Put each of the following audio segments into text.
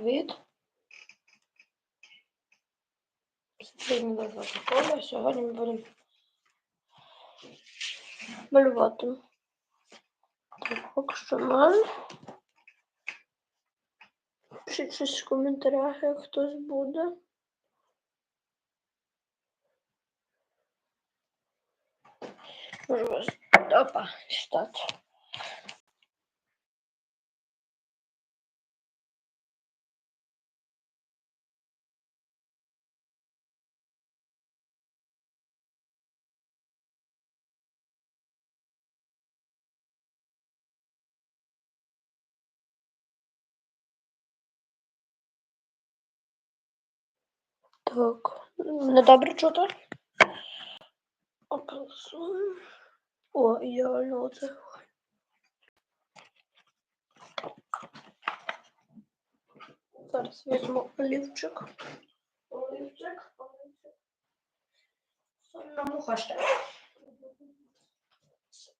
привіт. Сьогодні до школи. Сьогодні ми будемо малювати. Так, поки що ноль. Пишіть щось в коментарях, як хтось буде. Можу вас опа, читати. Так, не добре чути? О, ідеально оце. Зараз візьму олівчик. Олівчик, олівчик. Сонна муха ще. Щоб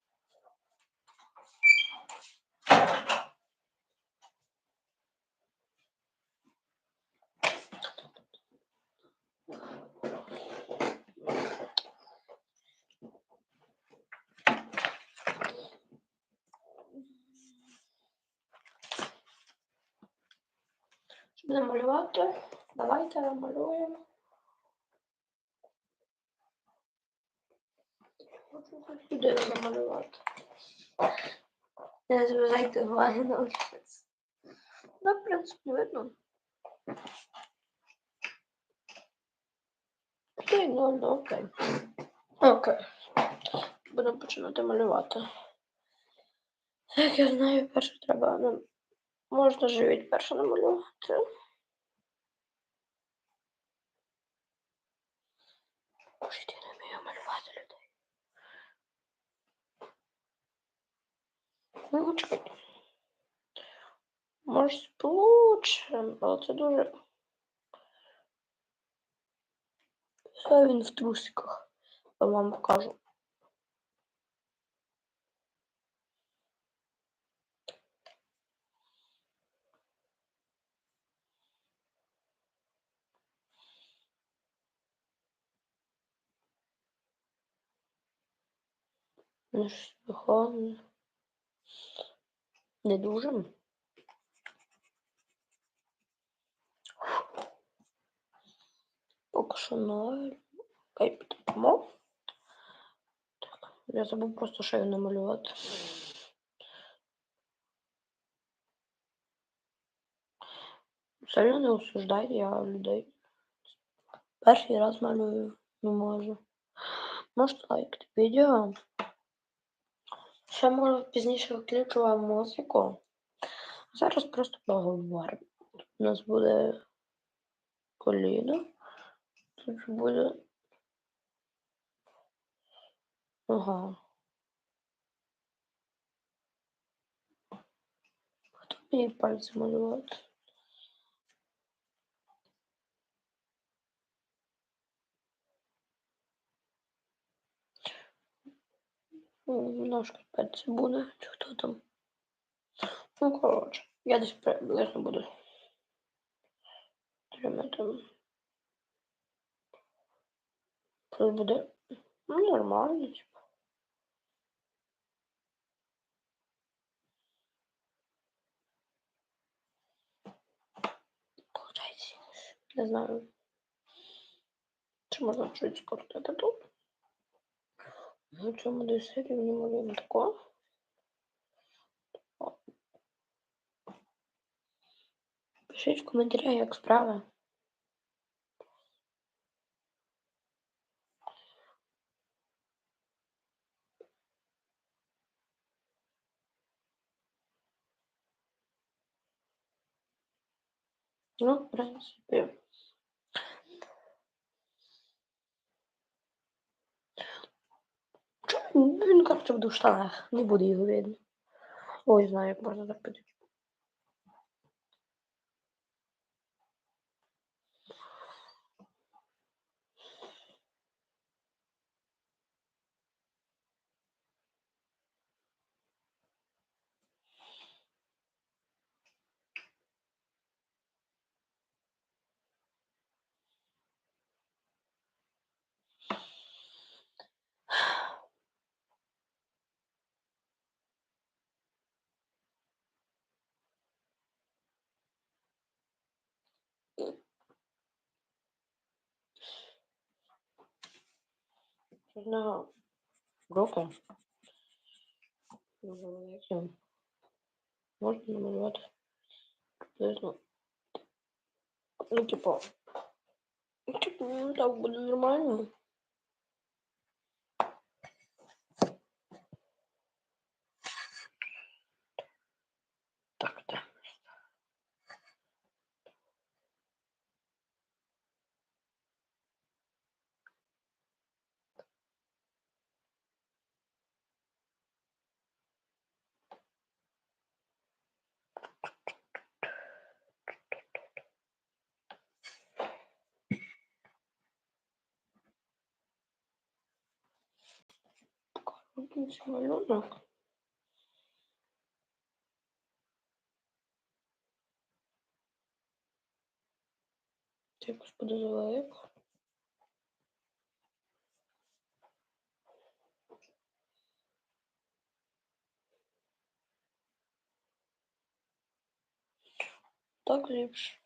намалювати, давайте намалюємо. Людину намалювати. Не зважайте уваги на олівець. Ну, в принципі, видно. Окей, ну, ну, окей. Окей. Будемо починати малювати. Так, я знаю, перше треба нам можна живіт перше намалювати. Чекайте. Може, сполучимо, але він в трусиках. Я вам покажу. Ну, виходить. Не дуже. Поки що ноль. Окей, підемо. Так, я забув просто шею намалювати. Сильно не осуждайте я людей. Перший раз малюю, не можу. Можете лайкати відео. Ще може пізніше виключу вам музику. Зараз просто поговоримо. У нас буде коліно. Тут буде. Ага. Хто мені пальці малювати? Ножка пальці буде, чи хто там? Ну, коротше, я десь приблизно буду. Тримати. Тут буде ну, нормально. Получається. Не знаю. Чи можна чуть скоротити тут? На цьому десь рівні малюємо тако. Пишіть в коментарях, як справи. Ну, в принципі. Він коротше буде в штанах, не буде його видно. Ой, знаю, як можна так З нього руки. Дуже великі. Можна намалювати приблизно. Ну, типу. Типу, ну, так буде нормально. Так, так. Якийсь малюнок. Якось буде далеко. Так ліпше.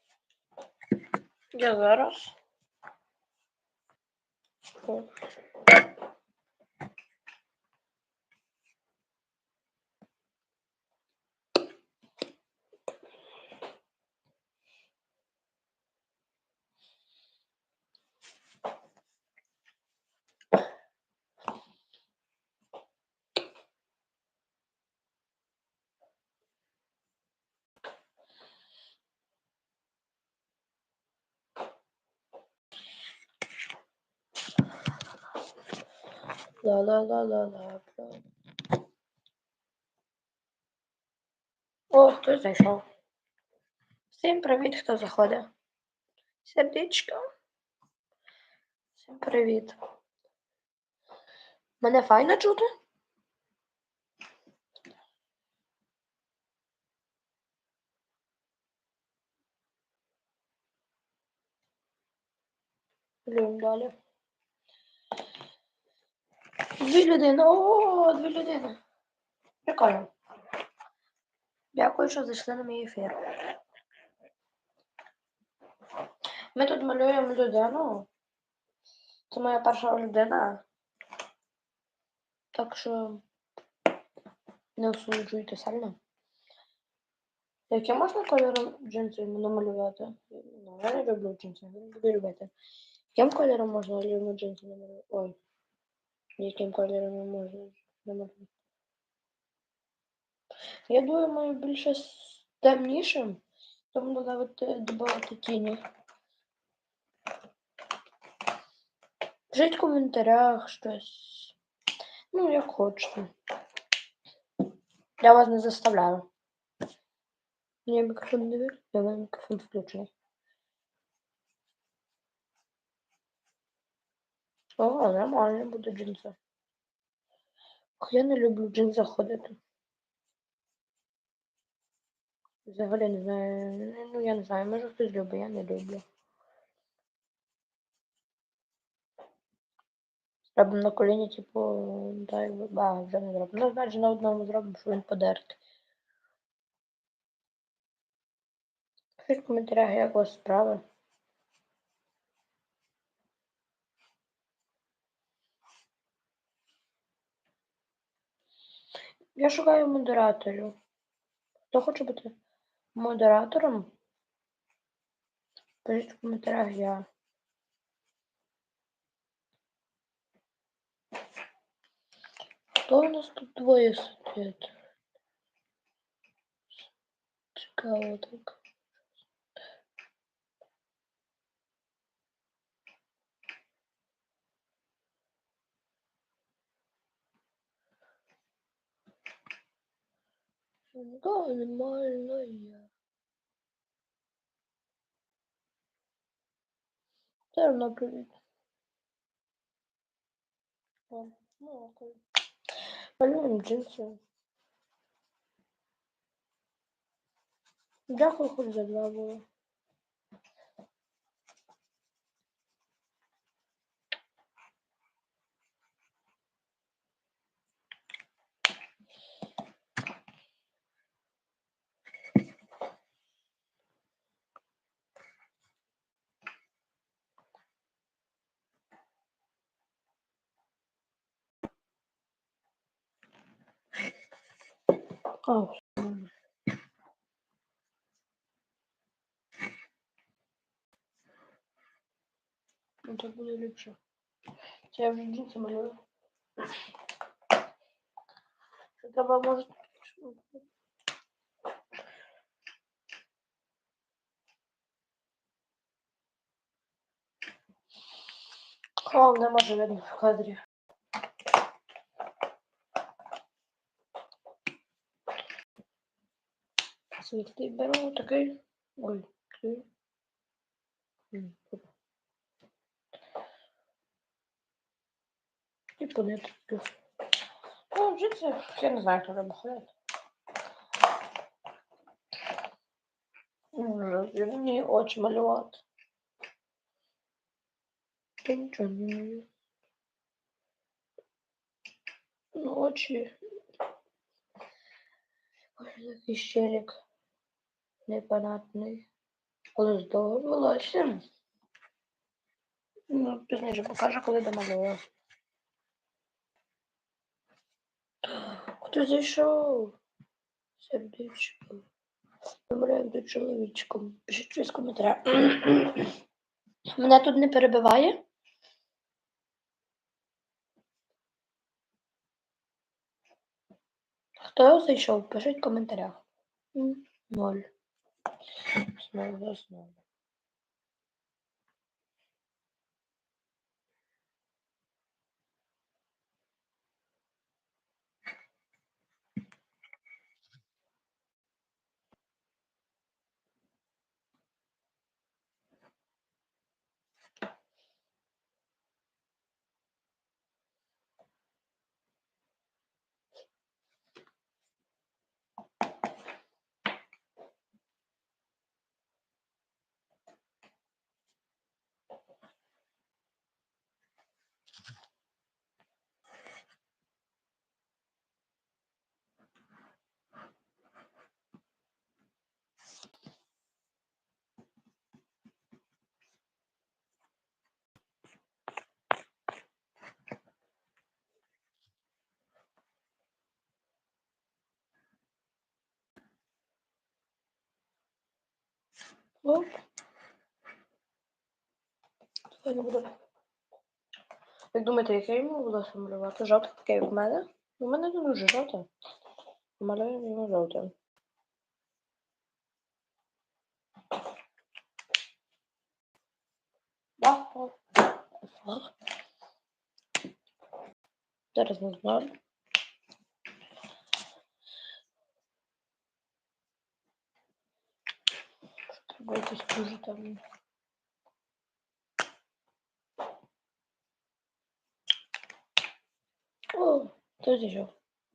Я зараз. О. Ла-ла-ла-ла-ла. О, хтось зайшов. Всім привіт, хто заходить. Сердечко. Всім привіт. Мене файно чути? Блін, далі. Дві людини. О, дві людини. Прикольно. Дякую, що зайшли на мій ефір. Ми тут малюємо людину. Це моя перша людина. Так що не осуджуйте сильно. Яким можна кольором джинси намалювати? Ну, я не люблю джинси, не буду любити. Яким кольором можна джинси намалювати? Ой. Яким кольором йому можна намалювати? Я думаю, більше темнішим, тому додати додати тіні. Пишіть в коментарях щось. Ну, як хочете. Я вас не заставляю. Я мікрофон не я мене мікрофон включений. О, нормально буде джинси. Я не люблю в джинсах ходити. Взагалі не знаю. Ну я не знаю, може хтось любить, я не люблю. Робимо на коліні, типу, так, а, вже не зробимо. Ну, значить на одному зробимо, що він подерти. Пишіть в коментарях, як у вас справи. Я шукаю модераторів. Хто хоче бути модератором? Пишіть в коментарях я. Хто у нас тут двоє сидить? Цікаво так. Нормально я. Все равно привіт. О, ну окей. Малюємо джинси. Дякую, хоч за два було. А, все. Ну, так буде ліпше. Це я вже джинси малюю. Це Треба, може... О, не може видно в кадрі. Світлий беру такий. Ой, такий. І по. Ну, вже це, я не знаю, хто треба ходити. Мені очі малювати. Я нічого не малюю. Ну, очі. Ой, такий щелік. Непонятний. Але з довгим. Ну, пізніше покажу, коли домалюю. Хто зайшов? Сердечко. Домовляю до чоловічком. Пишіть щось в коментарях. Мене тут не перебиває? Хто зайшов? Пишіть в коментарях. М, Ноль. Знову заснули. Оп. Як думаєте, яке йому волосся малювати? Жовте таке, як в мене? У мене не дуже жовте. Малюємо йому жовте. Да. Зараз не знаю. Якийсь дуже там. О, хто зайшов?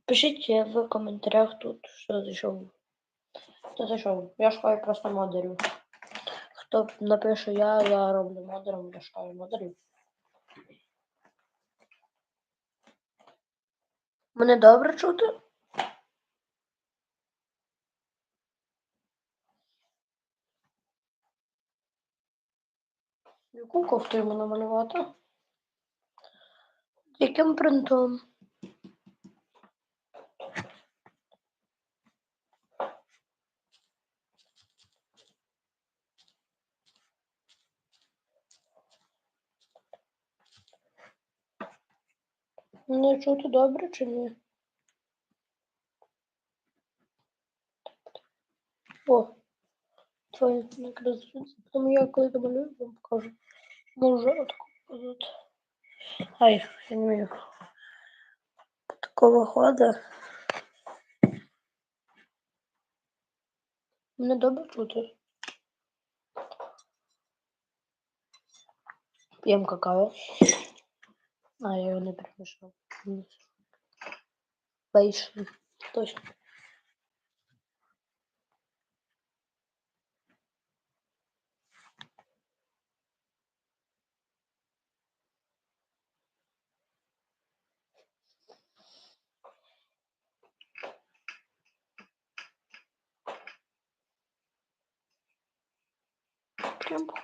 Пишіть в коментарях тут, що зайшов. Хто зайшов? Я шукаю просто модерів. Хто напише я, я роблю модером, я шукаю модерів. Мене добре чути? Яку кофту йому намалювати? Яким принтом? Мене чути добре чи ні? О, твоє якраз Тому я коли домалюю, вам покажу. Може отаку показати. Ай, я не вмію. Такого хода. Мене добре чути. П'ємо какао. А, я його не перемішав. Бейшн. Точно.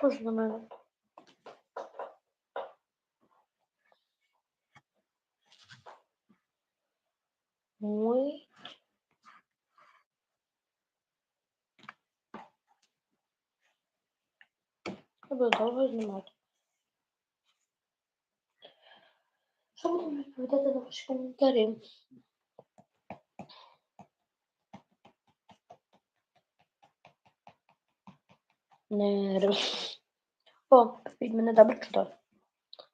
kuzgunun muito Meu Deus, olha no modo. Sobre a minha vida, não vos comentaremos. Не О, від мене добре чудово.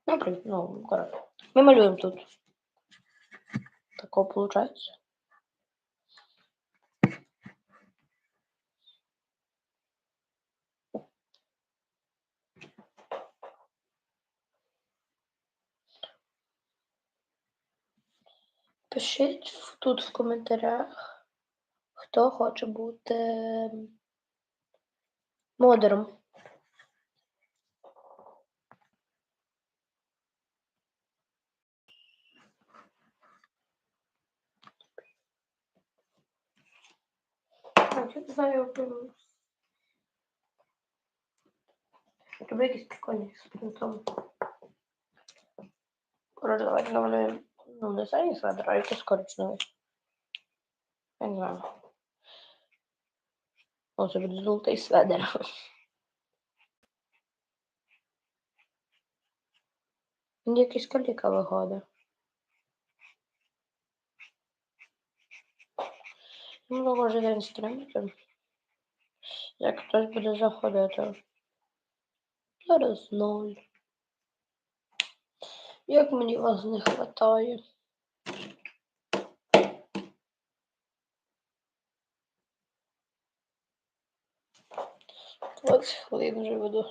Добре, ну, коротко. Ми малюємо тут. Такого виходить. Пишіть тут в коментарях, хто хоче бути модером. Так, я не знаю, прям... Тобі якісь прикольні з принтом. Коротше, давайте намалюємо, ну, не самі сведер, а якийсь коричневий. Я не знаю. О, завжди золотий сведер. Якийсь каліка вигода. Можу ну, кожен день стримати. Як хтось буде заходити. Зараз ноль. Як мені вас не вистачає. 20 хвилин вже веду.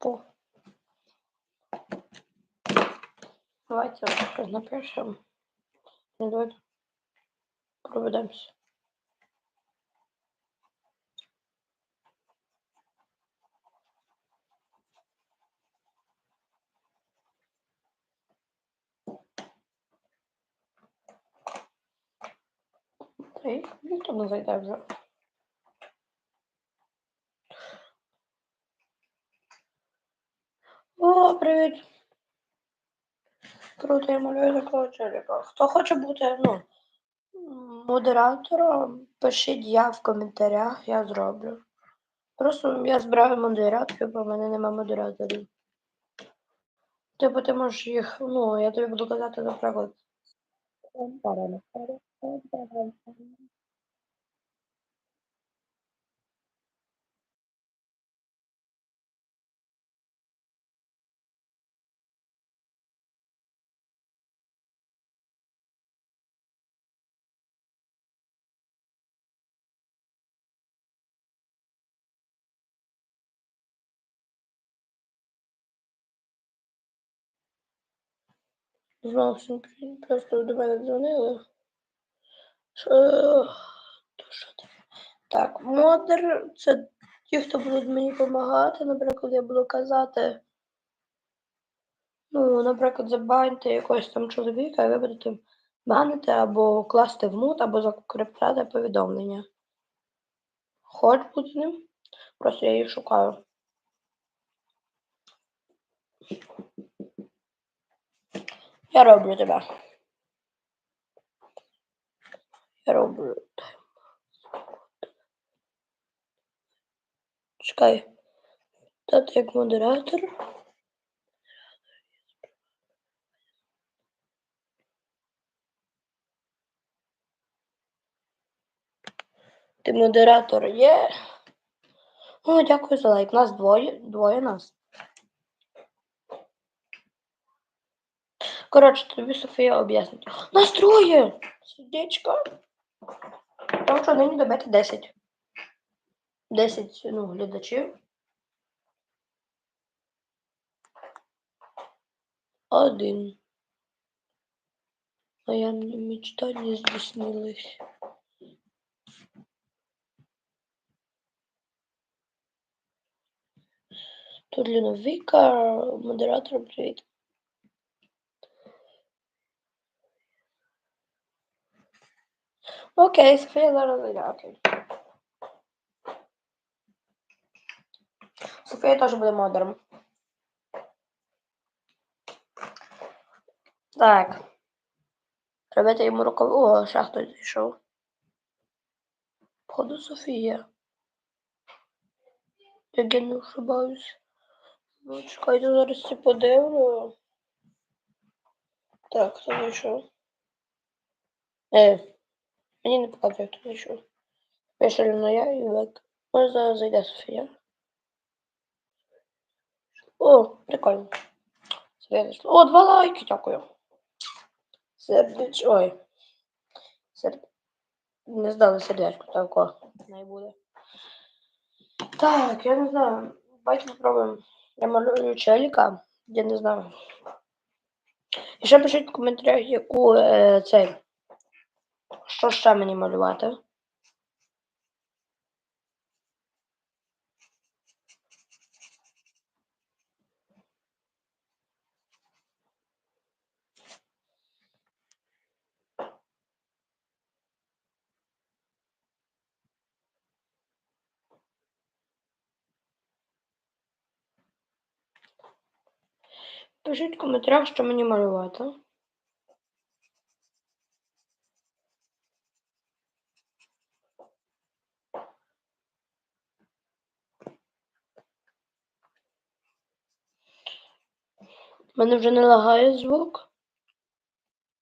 О. Давайте напишемо. Ну, проведемося. Ніхто зайде вже. О, привіт. Круто, я малюю такого челіка. Хто хоче бути, ну, модератором, пишіть я в коментарях, я зроблю. Просто я збираю модераторів, бо в мене нема модераторів. Типу ти можеш їх, ну, я тобі буду казати, наприклад. Зовсім просто до мене дзвонили. Що... Таке? Так, модер це ті, хто будуть мені допомагати. Наприклад, я буду казати. Ну, наприклад, забаньте якогось там чоловіка, і ви будете банити або класти в мут, або закріпляти повідомлення. Хоч бути ним. Просто я їх шукаю. Я роблю тебе. Я роблю. Чекай. Дати як модератор. Ти модератор є. О, дякую за лайк. Нас двоє, двоє нас. Коротше, тобі Софія об'яснить. Настроє! Сердечко. Тому що нині добити 10. 10 ну, глядачів. Один. А я мечта не здійснилась. Тут Віка, модератор, привіт. Окей, Софія зараз зайде, окей. Софія теж буде модером. Так. Робити йому рукаву. О, ще хтось зайшов. Походу Софія. Як я не ошибаюсь. Ну, чекайте, зараз це подивлю. Так, хто зайшов? Е, мені не показує, хто зайшов. Пише на я і век. Може зараз зайде Софія. О, прикольно. О, два лайки, дякую. Сердеч... Ой. Сер... Не здали сердечко, так о, не буде. Так, я не знаю. Давайте попробуємо. Я малюю челіка, я не знаю. І ще пишіть в коментарях, яку е, цей. Що ще мені малювати. Пишіть в коментарях, що мені малювати. Мене вже не лагає звук.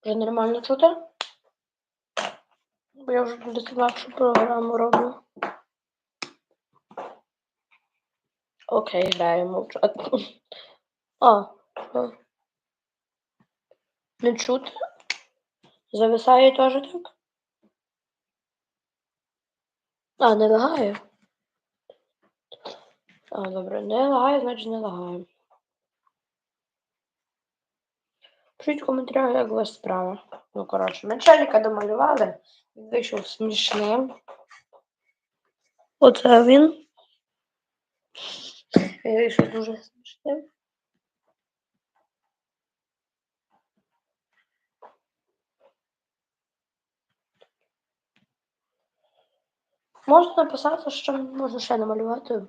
Вже нормально чути. Бо я вже десь інакшу програму роблю. Окей, граємо. А, що? Не чути? Зависає теж так? А, не лагає? А, добре, не лагає, значить не лагає. Пишіть в коментарях, як у вас справа. Ну, коротше, начальника домалювали. Він вийшов смішним. Оце він. Він вийшов дуже смішним. Можна написати, що можна ще намалювати.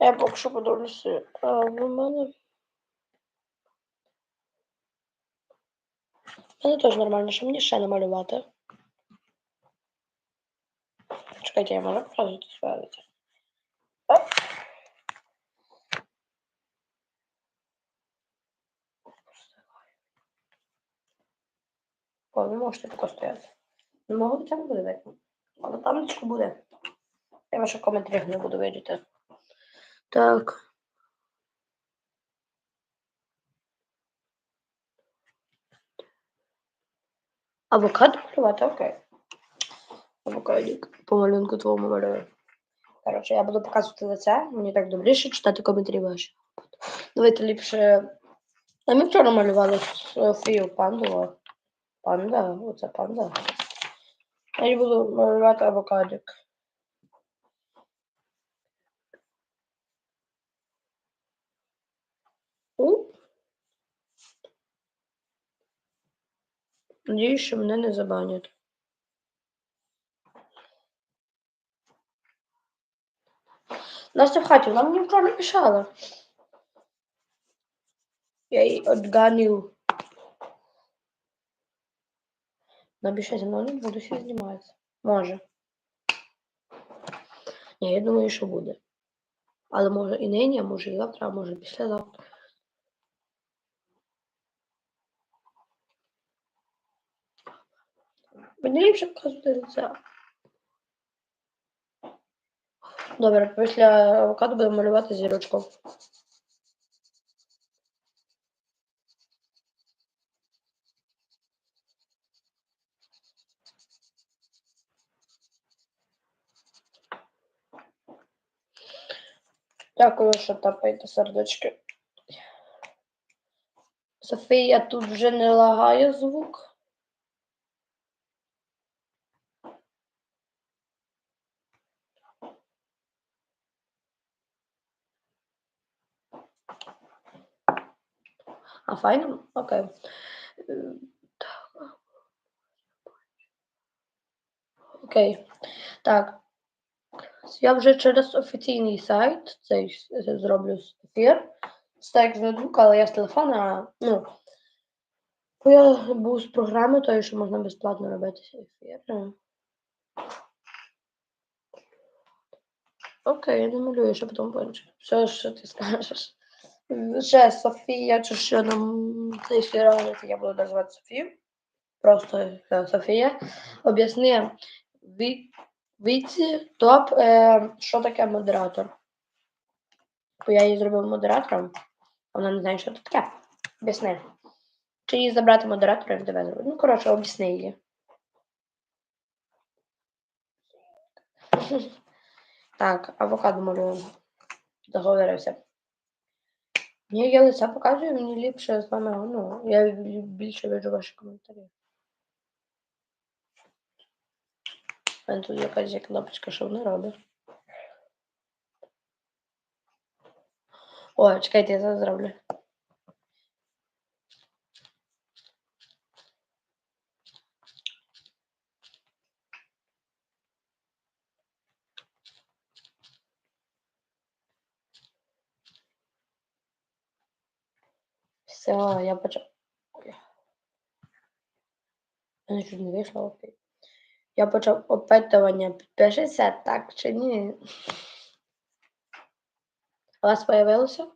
Я поки що подивлюся. В мене. В мене теж нормально, що мені ще намалювати. Чекайте, я можу показувати своє лице. Оп. О, ви можете тако стояти. Не можу це не буде видно. Але там буде. Я ваших коментарях не буду видіти. Так. Авокадо малювати, окей. Авокадік. По малюнку твоєму малюю. Коротше, я буду показувати лице. Мені так добріше читати коментарі ваші. Давайте ліпше. А ми вчора малювали Софію панду. Панда, оце панда. Я буду малювати авокадик. У. Надіюсь, що мене не забанять. Настя в хаті, вона мені вчора написала. Я її отганив. На більше зі мною не буду ще зніматися. Може. Ні, я думаю, що буде. Але може і нині, а може і завтра, а може післязавтра. Мені ліпше показувати лице. Добре, після авокадо будемо малювати зірочку. Дякую, що тапаєте сердечки. Софія, тут вже не лагає звук. А файно? Окей. Е. Окей. Так. Я вже через офіційний сайт цей зроблю ефір. Як але я з телефона. Ну, бо я був з програми тої, що можна безплатно робити ефір. Окей, я намалюю, що потім пончик. Все, що ти скажеш. Ще Софія, чи що нам цей ефір я буду називати Софію. Просто е, Софія. Об'ясни Віці топ, е, що таке модератор. Бо я її зробив модератором, а вона не знає, що це таке. Об'ясни. Чи її забрати модератора і тебе зробити? Ну, коротше, об'ясни її. Так, авокадо малюємо. Договорився. Ні, я лиця показую, мені ліпше з вами, ну, я більше вижу ваші коментарі. А тут якась є кнопочка, що вона робить. О, чекайте, я зараз зроблю. Все, я почав. Я нічого не вийшло, окей. Я почав опитування. Підпишеться так чи ні? У вас появилося?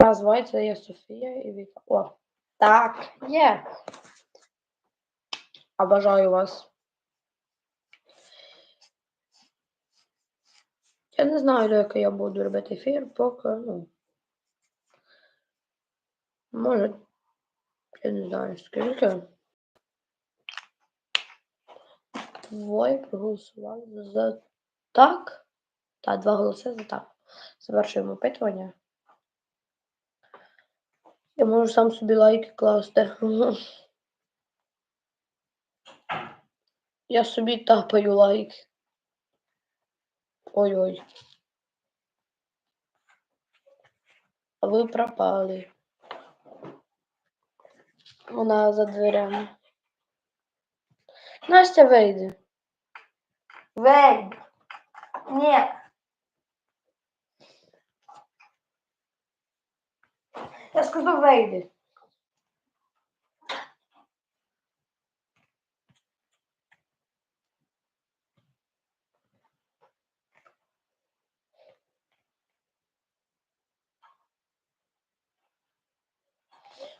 Називається я Софія і Віка. О, так, є. Обожаю вас. Я не знаю, який я буду робити ефір, поки, ну. Може, я не знаю, скільки. Двоє проголосували за так. Та, два голоси за так. Завершуємо опитування. Я можу сам собі лайки класти. Я собі тапаю лайки. Ой-ой. Ви пропали. Вона за дверями. Настя вийде. Вийде. Ні. Я сказав вийде.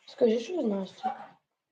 Скажи, що Настя?